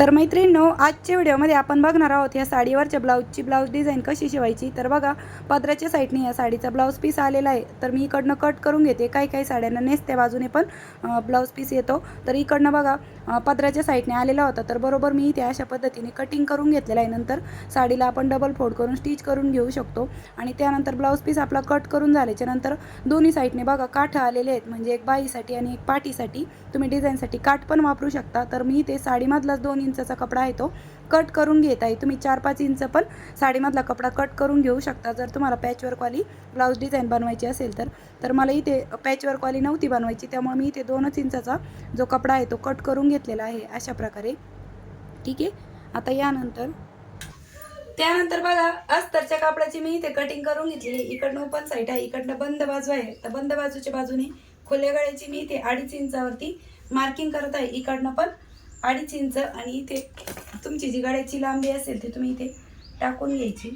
तर मैत्रिणींनो आजच्या व्हिडिओमध्ये आपण बघणार आहोत या साडीवरच्या ब्लाऊजची ब्लाऊज डिझाईन कशी शिवायची. तर बघा पदराच्या साईडने या साडीचा ब्लाऊज पीस आलेला आहे. तर मी इकडनं कट करून घेते. काही काही साड्यांना नेसत्या बाजूने पण ब्लाऊज पीस येतो. तर इकडनं बघा पदराच्या साईडने आलेला होता. तर बरोबर मी इथे अशा पद्धतीने कटिंग करून घेतलेला आहे. नंतर साडीला आपण डबल फोड करून स्टिच करून घेऊ शकतो. आणि त्यानंतर ब्लाऊज पीस आपला कट करून झाल्याच्यानंतर दोन्ही साईडने बघा काठ आलेले आहेत. म्हणजे एक बाईसाठी आणि एक पाठीसाठी. तुम्ही डिझाईनसाठी काठ पण वापरू शकता. तर मी ते साडीमधलाच दोन्ही इंचाचा कपडा आहे तो कट करून घेत आहे तुम्ही चार पाच इंच पण साडीमधला कपडा कट करून घेऊ शकता. जर तुम्हाला पॅचवर्कवाली ब्लाऊज डिझाईन बनवायची असेल तर तर मला इथे पॅचवर्कवाली नव्हती बनवायची त्यामुळे मी इथे दोनच इंचाचा जो कपडा आहे तो कट करून घेतलेला आहे अशा प्रकारे. ठीक आहे? आता यानंतर त्यानंतर बघा अस्तरच्या कापडाची मी इथे कटिंग करून घेतलेली इकडनं ओपन साईड आहे इकडनं बंद बाजू आहे. तर बंद बाजूच्या बाजूने खोल्या गळ्याची मी इथे अडीच इंचावरती मार्किंग करत आहे. इकडनं पण अडीच इंच आणि इथे तुमची जी गळ्याची लांबी असेल ती तुम्ही इथे टाकून घ्यायची.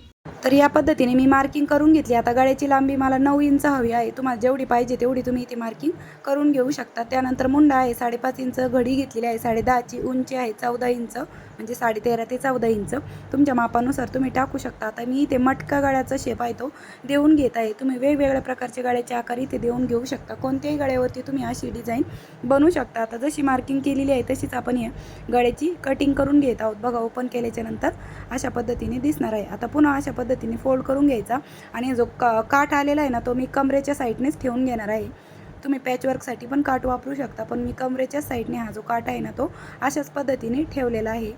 तर या पद्धतीने मी मार्किंग करून घेतली. आता गळ्याची लांबी मला नऊ इंच हवी आहे. तुम्हाला जेवढी पाहिजे तेवढी तुम्ही इथे मार्किंग करून घेऊ शकता. त्यानंतर मुंडा आहे साडेपाच इंच घडी घेतलेली आहे साडेदहाची उंची आहे चौदा इंच म्हणजे साडे तेरा ते चौदा इंच. तुमच्या मापानुसार तुम्ही टाकू शकता. आता मी इथे मटका गळ्याचा शेप आहे तो देऊन घेत आहे. तुम्ही वेगवेगळ्या प्रकारचे गळ्याचे आकार इथे देऊन घेऊ शकता. कोणत्याही गळ्यावरती तुम्ही अशी डिझाईन बनवू शकता. आता जशी मार्किंग केलेली आहे तशीच आपण या गळ्याची कटिंग करून घेत आहोत. बघा ओपन केल्याच्यानंतर अशा पद्धतीने दिसणार आहे. आता पुन्हा अशा पद्धतीने फोल्ड करून घ्यायचा. आणि जो का काठ आलेला आहे ना तो मी कमरेच्या साईडनेच ठेवून घेणार आहे. तुम्ही पॅचवर्कसाठी पण काठ वापरू शकता पण मी कमरेच्या साईडने हा जो काठ आहे ना तो अशाच पद्धतीने ठेवलेला आहे.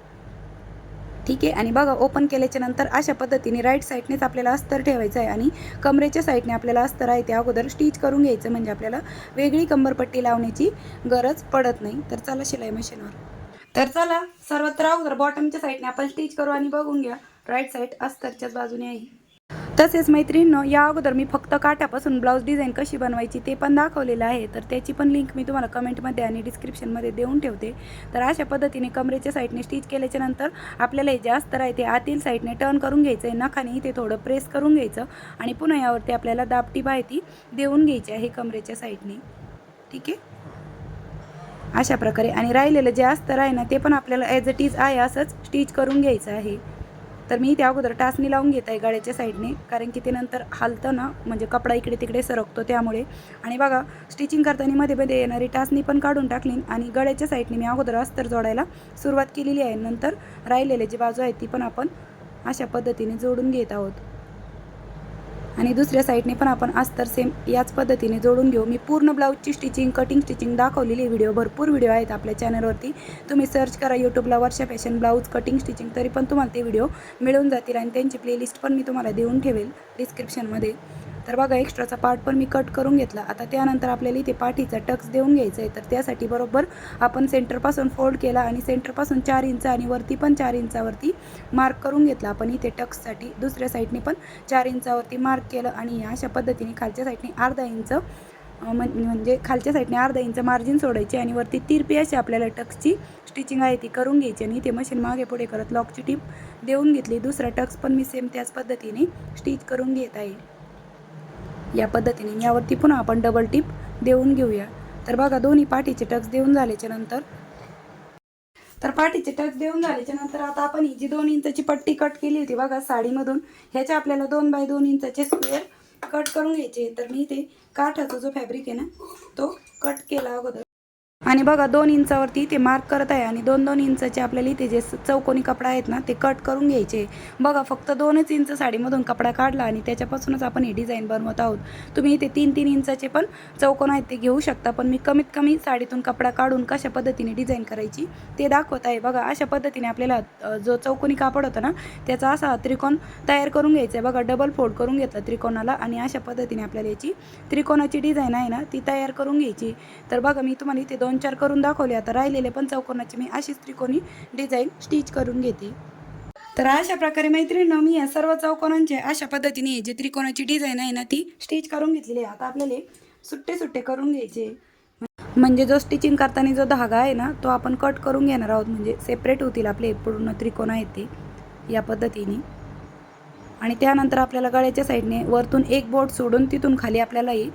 ठीक आहे? आणि बघा ओपन केल्याच्यानंतर अशा पद्धतीने राईट साईडनेच आपल्याला अस्तर ठेवायचं आहे. आणि कमरेच्या साईडने आपल्याला अस्तर आहे त्या अगोदर स्टिच करून घ्यायचं म्हणजे आपल्याला वेगळी कंबरपट्टी लावण्याची गरज पडत नाही. तर चला शिलाई मशीनवर तर चला सर्वत्र अगोदर बॉटमच्या साईडने आपण स्टिच करू आणि बघून घ्या. राईट साईड अस्तरच्याच बाजूने आहे. तसेच मैत्रिणींनो या अगोदर मी फक्त काठापासून ब्लाऊज डिझाईन कशी बनवायची ते पण दाखवलेलं आहे. तर त्याची पण लिंक मी तुम्हाला कमेंटमध्ये आणि डिस्क्रिप्शनमध्ये देऊन ठेवते. तर अशा पद्धतीने कमरेच्या साईडने स्टिच केल्याच्यानंतर आपल्याला हे जे अस्तर आहे ते आतील साईडने टर्न करून घ्यायचं आहे नखाने इथे थोडं प्रेस करून घ्यायचं आणि पुन्हा यावरती आपल्याला दापटी माहिती देऊन घ्यायची आहे कमरेच्या साईडने ठीक आहे? अशा प्रकारे. आणि राहिलेलं जे अस्तर आहे ना ते पण आपल्याला ॲज इट इज आहे असंच स्टिच करून घ्यायचं आहे. तर मी त्या अगोदर टाचणी लावून घेत आहे गाड्याच्या साईडने कारण की ते नंतर हालतं ना म्हणजे कपडा इकडे तिकडे सरकतो त्यामुळे. आणि बघा स्टिचिंग करताना मध्ये मध्ये येणारी टाचणी पण काढून टाकली आणि गळ्याच्या साईडने मी अगोदर अस्तर जोडायला सुरुवात केलेली आहे. नंतर राहिलेले जी बाजू आहे ती पण आपण अशा पद्धतीने जोडून घेत आहोत. आणि दुसऱ्या साईडने पण आपण अस्तर सेम याच पद्धतीने जोडून घेऊ. मी पूर्ण ब्लाऊजची स्टिचिंग कटिंग स्टिचिंग दाखवलेली व्हिडिओ भरपूर व्हिडिओ आहेत आपल्या चॅनलवरती तुम्ही सर्च करा यूट्यूबला Varsha fashion blouse cutting stitching तरी पण तुम्हाला ते व्हिडिओ मिळून जातील आणि त्यांची प्लेलिस्ट पण मी तुम्हाला देऊन ठेवेल डिस्क्रिप्शनमध्ये तर बघा एक्स्ट्राचा पार्ट पण मी कट करून घेतला. आता त्यानंतर आपल्याला इथे पाठीचा टक्स देऊन घ्यायचा आहे. तर त्यासाठी बरोबर आपण सेंटरपासून फोल्ड केला आणि सेंटरपासून चार इंच आणि वरती पण चार इंचावरती मार्क करून घेतला. आपण इथे टक्ससाठी दुसऱ्या साईडने पण चार इंचावरती मार्क केलं आणि अशा पद्धतीने खालच्या साईडने अर्धा इंच म्हणजे खालच्या साईडने अर्धा इंच मार्जिन सोडायची आणि वरती तिरपी अशी आपल्याला टक्सची स्टिचिंग आहे ती करून घ्यायची. आणि इथे मशीन मागे पुढे करत लॉकची टीप देऊन घेतली. दुसरा टक्स पण मी सेम त्याच पद्धतीने स्टिच करून घेत आहे. या पद्धतीने यावरती पुन्हा आपण डबल टिप देऊन घेऊया. तर बघा दोन्ही पाठीचे टक्स देऊन झाल्याच्यानंतर तर पाठीचे टक्स देऊन झाल्याच्यानंतर आता आपण ही जी दोन इंचाची पट्टी कट केली होती बघा साडीमधून ह्याच्या आपल्याला दोन बाय दोन इंचाचे स्क्वेअर कट करून घ्यायचे. तर मी ते काठाचा जो फॅब्रिक आहे ना तो कट केला अगोदर. आणि बघा दोन इंचावरती इथे मार्क करत आहे आणि दोन दोन इंचाचे आपल्याला इथे जे चौकोनी कपडा आहेत ना ते कट करून घ्यायचे. बघा फक्त दोनच इंच साडीमधून कपडा काढला आणि त्याच्यापासूनच आपण ही डिझाईन बनवत आहोत. तुम्ही इथे तीन तीन इंचाचे पण चौकोन आहेत ते घेऊ शकता पण मी कमीत कमी साडीतून कपडा काढून कशा पद्धतीने डिझाईन करायची ते दाखवत आहे. बघा अशा पद्धतीने आपल्याला जो चौकोनी कापड होता ना त्याचा असा त्रिकोण तयार करून घ्यायचा आहे. बघा डबल फोल्ड करून घेतला त्रिकोणाला आणि अशा पद्धतीने आपल्याला याची त्रिकोणाची डिझाईन आहे ना ती तयार करून घ्यायची. तर बघा मी तुम्हाला इथे दोन चार करून दाखवले. आता राहिलेले पण चौकोनाची. मी अशीच त्रिकोणी डिझाईन स्टिच करून घेते. तर अशा प्रकारे मैत्रिणीनं मी या सर्व चौकोनांचे अशा पद्धतीने जे त्रिकोणाची डिझाईन आहे ना ती स्टिच करून घेतलेली आहे. आता आपल्याला सुट्टे सुट्टे करून घ्यायचे. म्हणजे जो स्टिचिंग करताना जो धागा आहे ना तो आपण कट करून घेणार आहोत. म्हणजे सेपरेट होतील आपले पूर्ण त्रिकोण आहेत ते या पद्धतीने. आणि त्यानंतर आपल्याला गळ्याच्या साईडने वरतून एक बोट सोडून तिथून खाली आपल्याला ही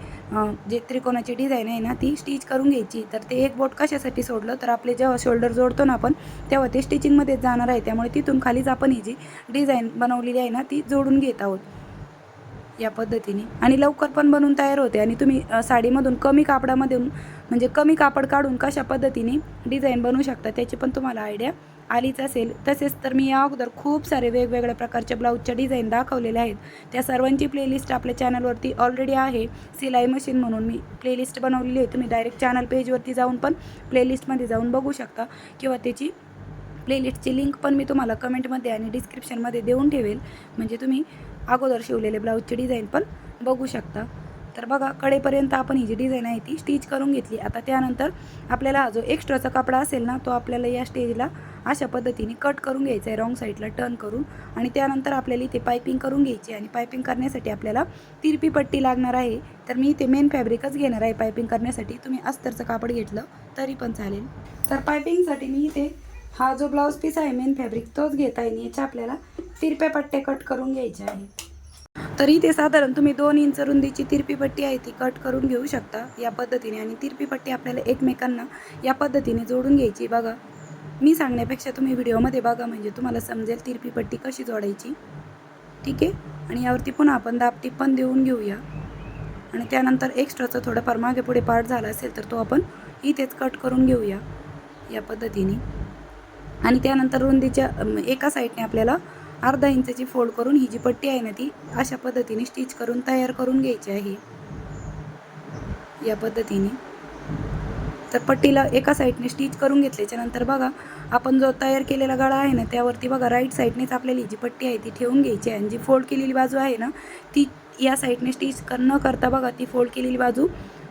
जे त्रिकोणाची डिझाईन आहे ना ती स्टिच करून घ्यायची. तर ते एक बोट कशासाठी सोडलं? तर आपले जेव्हा शोल्डर जोडतो ना आपण तेव्हा ते स्टिचिंगमध्येच जाणार आहे. त्यामुळे तिथून खालीच आपण ही जी डिझाईन बनवलेली आहे ना ती जोडून घेत आहोत. या पद्धतीने. आणि लवकर पण बनवून तयार होते. आणि तुम्ही साडीमधून कमी कापडामधून म्हणजे कमी कापड काढून कशा पद्धतीने डिझाईन बनवू शकता त्याची पण तुम्हाला आयडिया आलीच असेल तसेच तर मी या अगोदर खूप सारे वेगवेगळ्या प्रकारच्या ब्लाऊजच्या डिझाईन दाखवलेल्या आहेत. त्या सर्वांची प्लेलिस्ट आपल्या चॅनलवरती ऑलरेडी आहे. सिलाई मशीन म्हणून मी प्लेलिस्ट बनवलेली आहे. तुम्ही डायरेक्ट चॅनल पेजवरती जाऊन पण प्लेलिस्टमध्ये जाऊन बघू शकता किंवा त्याची प्लेलिस्टची लिंक पण मी तुम्हाला कमेंटमध्ये आणि डिस्क्रिप्शनमध्ये देऊन ठेवेल. म्हणजे तुम्ही अगोदर शिवलेले ब्लाऊजचे डिझाईन पण बघू शकता. तर बघा कडेपर्यंत आपण ही जी डिझाईन आहे ती स्टिच करून घेतली. आता त्यानंतर आपल्याला जो एक्स्ट्राचा कपडा असेल ना तो आपल्याला या स्टेजला अशा पद्धतीने कट करून घ्यायचा आहे रॉंग साईडला टर्न करून. आणि त्यानंतर आपल्याला इथे पायपिंग करून घ्यायची आणि पायपिंग करण्यासाठी आपल्याला तिरपी पट्टी लागणार आहे. तर मी इथे मेन फॅब्रिकच घेणार आहे पायपिंग करण्यासाठी. तुम्ही अस्तरचं कापड घेतलं तरी पण चालेल. तर पायपिंगसाठी मी इथे हा जो ब्लाऊज पीस आहे मेन फॅब्रिक तोच घेता येईल याच्या आपल्याला तिरप्या पट्ट्या कट करून घ्यायच्या आहेत तर इथे साधारण तुम्ही दोन इंच रुंदीची तिरपी पट्टी आहे ती कट करून घेऊ शकता या पद्धतीने. आणि तिरपी पट्टी आपल्याला एकमेकांना या पद्धतीने जोडून घ्यायची. बघा मी सांगण्यापेक्षा तुम्ही व्हिडिओमध्ये बघा म्हणजे तुम्हाला समजेल तिरपी पट्टी कशी जोडायची. ठीक आहे? आणि यावरती पुन्हा आपण दाबटीप पण देऊन घेऊया. आणि त्यानंतर एक्स्ट्राचा थोडंफार मागे पुढे पार्ट झाला असेल तर तो आपण इथेच कट करून घेऊया या पद्धतीने. आणि त्यानंतर रुंदीच्या एका साईडने आपल्याला अर्धा इंचची फोल्ड करून ही जी पट्टी आहे ना ती अशा पद्धतीने स्टिच करून तयार करून घ्यायची आहे. या पद्धतीने. तर पट्टीला एका साईडने स्टिच करून घेतल्याच्यानंतर बघा आपण जो तयार केलेला गळा आहे ना त्यावरती बघा राईट साईडनेच आपल्याला जी पट्टी आहे ती ठेवून घ्यायची आहे. आणि जी फोल्ड केलेली बाजू आहे ना ती या साईडने स्टिच कर न करता बघा ती फोल्ड केलेली बाजू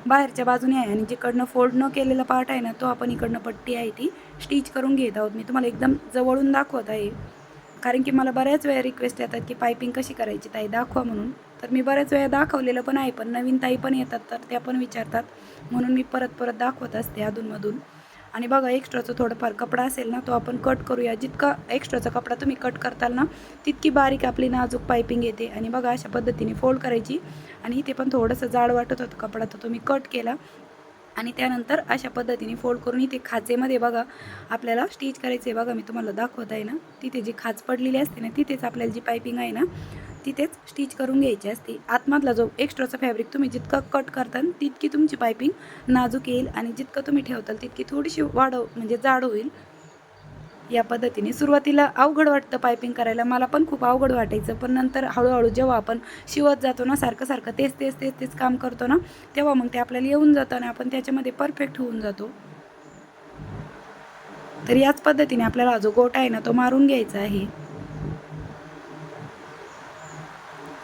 बाहेरच्या बाजूने आहे. आणि जिकडनं फोल्ड न केलेला पार्ट आहे ना तो आपण इकडनं पट्टी आहे ती स्टिच करून घेत आहोत. मी तुम्हाला एकदम जवळून दाखवत आहे. कारण की मला बऱ्याच वेळा रिक्वेस्ट येतात की पायपिंग कशी करायची ताई दाखवा म्हणून. तर मी बऱ्याच वेळा दाखवलेलं पण आहे पण नवीन ताई पण येतात तर त्या पण विचारतात. म्हणून मी परत परत दाखवत असते अधूनमधून. आणि बघा एक्स्ट्राचं थोडंफार कपडा असेल ना तो आपण कट करूया. जितका एक्स्ट्राचा कपडा तुम्ही कट करताल ना तितकी बारीक आपली नाजूक पायपिंग येते. आणि बघा अशा पद्धतीने फोल्ड करायची. आणि इथे पण थोडंसं जाड वाटत होतं कपडा तर तुम्ही कट केला. आणि त्यानंतर अशा पद्धतीने फोल्ड करून इथे खाचेमध्ये बघा आपल्याला स्टिच करायचे बघा मी तुम्हाला दाखवत आहे ना. तिथे जी खाच पडलेली असते ना तिथेच आपल्याला जी पायपिंग आहे ना तिथेच स्टिच करून घ्यायची असते. आतमधला जो एक्स्ट्राचा फॅब्रिक तुम्ही जितकं कट करताल तितकी तुमची पायपिंग नाजूक येईल आणि जितकं तुम्ही ठेवताल तितकी थोडीशी वाढव म्हणजे जाड होईल. या पद्धतीने सुरुवातीला अवघड वाटतं पायपिंग करायला. मला पण खूप अवघड वाटायचं. पण नंतर हळूहळू जेव्हा आपण शिवत जातो ना सारखं सारखं तेच तेच तेच तेच काम करतो ना तेव्हा मग ते आपल्याला येऊन जातं आणि आपण त्याच्यामध्ये परफेक्ट होऊन जातो. तर याच पद्धतीने आपल्याला जो गोटा आहे ना तो मारून घ्यायचा आहे.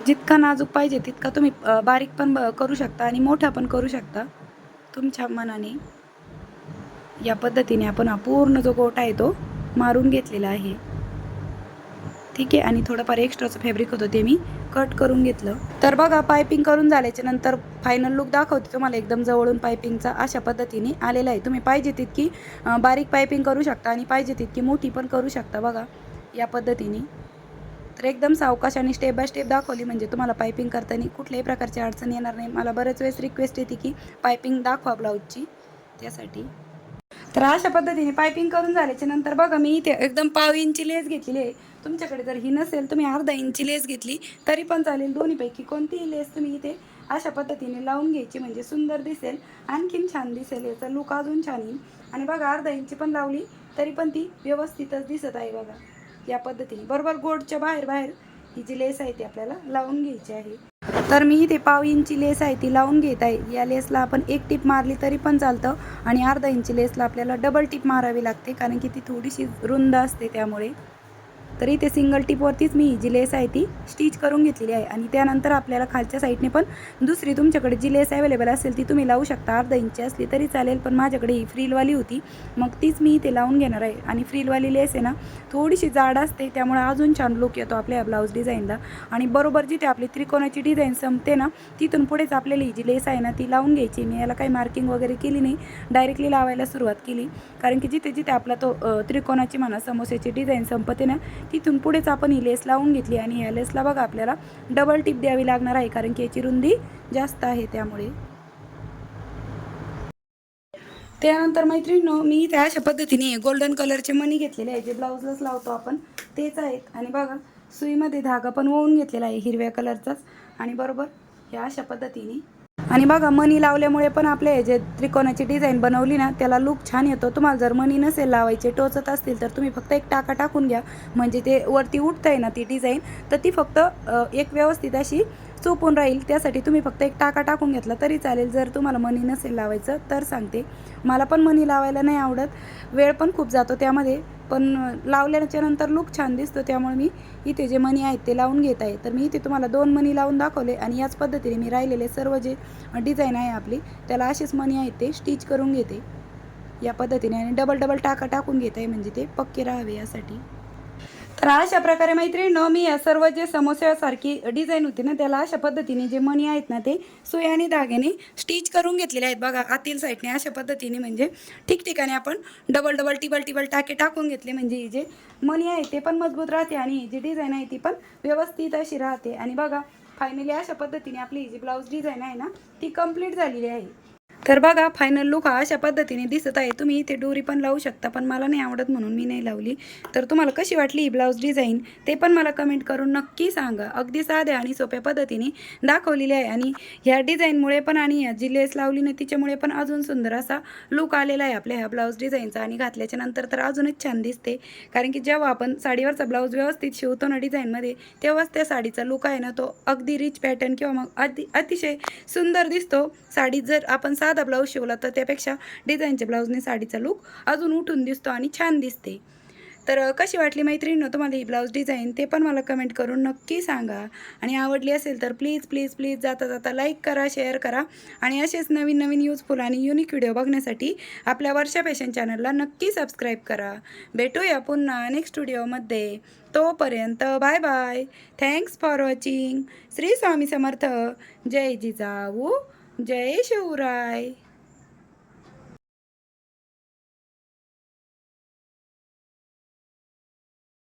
जितका नाजूक पाहिजे तितका तुम्ही बारीक पण ब- करू शकता आणि मोठा पण करू शकता. तुमच्या मनाने या पद्धतीने आपण हा पूर्ण जो गोटा आहे तो मारून घेतलेलं आहे. ठीक आहे आणि थोडंफार एक्स्ट्राचं फॅब्रिक होतं ते मी कट करून घेतलं. तर बघा पायपिंग करून झाल्याच्यानंतर फायनल लुक दाखवते तुम्हाला. एकदम जवळून पायपिंगचा अशा पद्धतीने आलेला आहे. तुम्ही पाहिजे तितकी बारीक पायपिंग करू शकता आणि पाहिजे तितकी मोठी पण करू शकता बघा या पद्धतीने. तर एकदम सावकाश आणि स्टेप बाय स्टेप दाखवली म्हणजे तुम्हाला पायपिंग करताना कुठल्याही प्रकारची अडचण येणार नाही. मला बरेच वेळेस रिक्वेस्ट येते की पायपिंग दाखवा ब्लाऊजची त्यासाठी. तर अशा पद्धतीने पायपिंग करून झाल्याच्यानंतर बघा मी इथे एकदम पाव इंची लेस घेतलेली आहे. तुमच्याकडे जर ही नसेल तुम्ही अर्धा इंची लेस घेतली तरी पण चालेल. दोन्हीपैकी कोणतीही लेस तुम्ही इथे अशा पद्धतीने लावून घ्यायची म्हणजे सुंदर दिसेल आणखीन छान दिसेल. याचा लुक अजून छान येईल. आणि बघा अर्धा इंची पण लावली तरी पण ती व्यवस्थितच दिसत आहे बघा. या पद्धतीने. बरोबर गोडच्या बाहेर बाहेर ही जी लेस आहे ती आपल्याला लावून घ्यायची आहे. तर मी इथे पाव इंची लेस आहे ती लावून घेत आहे. या लेसला आपण एक टिप मारली तरी पण चालतं आणि अर्धा इंची लेसला आपल्याला डबल टिप मारावी लागते कारण की ती थोडीशी रुंद असते त्यामुळे. तर इथे सिंगल टिपवरतीच मी ही जी लेस आहे ती स्टिच करून घेतलेली आहे. आणि त्यानंतर आपल्याला खालच्या साईडने पण दुसरी तुमच्याकडे जी लेस अवेलेबल असेल ती तुम्ही लावू शकता. अर्धा इंची असली तरी चालेल पण माझ्याकडे ही फ्रीलवाली होती. मग तीच मी इथे लावून घेणार आहे. आणि फ्रीलवाली लेस आहे ना थोडीशी जाड असते त्यामुळे अजून छान लुक येतो आपल्या ब्लाऊज डिझाईनला आणि बरोबर जिथे आपली त्रिकोणाची डिझाईन संपते ना तिथून पुढेच आपल्याला ही जी लेस आहे ना ती लावून घ्यायची. मी याला काही मार्किंग वगैरे केली नाही. डायरेक्टली लावायला सुरुवात केली. कारण की जिथे जिथे आपला तो त्रिकोणाची म्हणा समोस्याची डिझाईन संपते ना तिथून पुढेच आपण ही लेस लावून घेतली आणि ह्या लेसला बघा आपल्याला डबल टिप द्यावी लागणार आहे कारण की याची रुंदी जास्त आहे त्यामुळे. त्यानंतर मैत्रिणीनो मी त्या अशा पद्धतीने गोल्डन कलरचे मणी घेतलेले आहे जे ब्लाऊजलाच लावतो आपण तेच आहेत. आणि बघा सुईमध्ये धागा पण ओवून घेतलेला आहे हिरव्या कलरचाच आणि बरोबर ह्या अशा पद्धतीने आणि बघा मनी लावल्यामुळे पण आपले जे त्रिकोणाची डिझाईन बनवली ना त्याला लुक छान येतो. तुम्हाला जर मनी नसेल लावायचे टोचत असतील तर तुम्ही फक्त एक टाका टाकून घ्या. म्हणजे ते वरती उठतंय ना ती डिझाईन तर ती फक्त एक व्यवस्थित अशी चोपून राहील त्यासाठी तुम्ही फक्त एक टाका टाकून घेतला तरी चालेल. जर तुम्हाला मनी नसेल लावायचं तर सांगते. मला पण मनी लावायला नाही आवडत. वेळ पण खूप जातो त्यामध्ये. पण लावल्याच्या नंतर लुक छान दिसतो त्यामुळे मी इथे जे मनी आहेत ते लावून घेत आहे. तर मी इथे तुम्हाला दोन मनी लावून दाखवले आणि याच पद्धतीने मी राहिलेले सर्व जे डिझाईन आहे आपली त्याला असेच मनी आहेत ते स्टिच करून घेते. या पद्धतीने आणि डबल डबल टाका टाकून घेत आहे म्हणजे ते पक्के राहावे यासाठी. तर अशा प्रकारे मैत्रिणी मी या सर्व जे समोस्यासारखी डिझाईन होती ना त्याला अशा पद्धतीने जे मणी आहेत ना ते सुई आणि धाग्याने स्टिच करून घेतलेले आहेत बघा आतील साईडने अशा पद्धतीने म्हणजे ठिकठिकाणी आपण डबल डबल टिबल टिबल टाके टाकून घेतले. म्हणजे ही जे मणी आहे ते पण मजबूत राहते आणि ही जी डिझाईन आहे ती पण व्यवस्थित अशी राहते. आणि बघा फायनली अशा पद्धतीने आपली ही जी ब्लाऊज डिझाईन आहे ना ती कंप्लीट झालेली आहे. तर बघा फायनल लुक हा अशा पद्धतीने दिसत आहे. तुम्ही इथे डोरी पण लावू शकता पण मला नाही आवडत म्हणून मी नाही लावली. तर तुम्हाला कशी वाटली ही ब्लाऊज डिझाईन ते पण मला कमेंट करून नक्की सांगा. अगदी साध्या आणि सोप्या पद्धतीने दाखवलेली आहे. आणि ह्या डिझाईनमुळे पण आणि ह्या जी लेस लावली ना तिच्यामुळे पण अजून सुंदर असा लुक आलेला आहे आपल्या ह्या ब्लाऊज डिझाईनचा आणि घातल्याच्या नंतर तर अजूनच छान दिसते. कारण की जेव्हा आपण साडीवरचा ब्लाऊज व्यवस्थित शिवतो ना डिझाईनमध्ये तेव्हाच त्या साडीचा लुक आहे ना तो अगदी रिच पॅटर्न किंवा मग अति अतिशय सुंदर दिसतो. साडी जर आपण साध ब्लाऊज शिवला तर त्यापेक्षा डिझाईनच्या ब्लाऊजने साडीचा लुक अजून उठून दिसतो आणि छान दिसते. तर कशी वाटली मैत्रिणीनं तुम्हाला ही ब्लाऊज डिझाईन? ते पण मला कमेंट करून नक्की सांगा. आणि आवडली असेल तर प्लीज प्लीज प्लीज जाता जाता लाईक करा शेअर करा. आणि असेच नवीन नवीन युजफुल आणि युनिक व्हिडिओ बघण्यासाठी आपल्या वर्षा फॅशन चॅनलला नक्की सबस्क्राईब करा. भेटूया पुन्हा नेक्स्ट व्हिडिओमध्ये तोपर्यंत bye bye thanks for watching Shri Swami Samarth. जय जिजाऊ. जय शिवराय.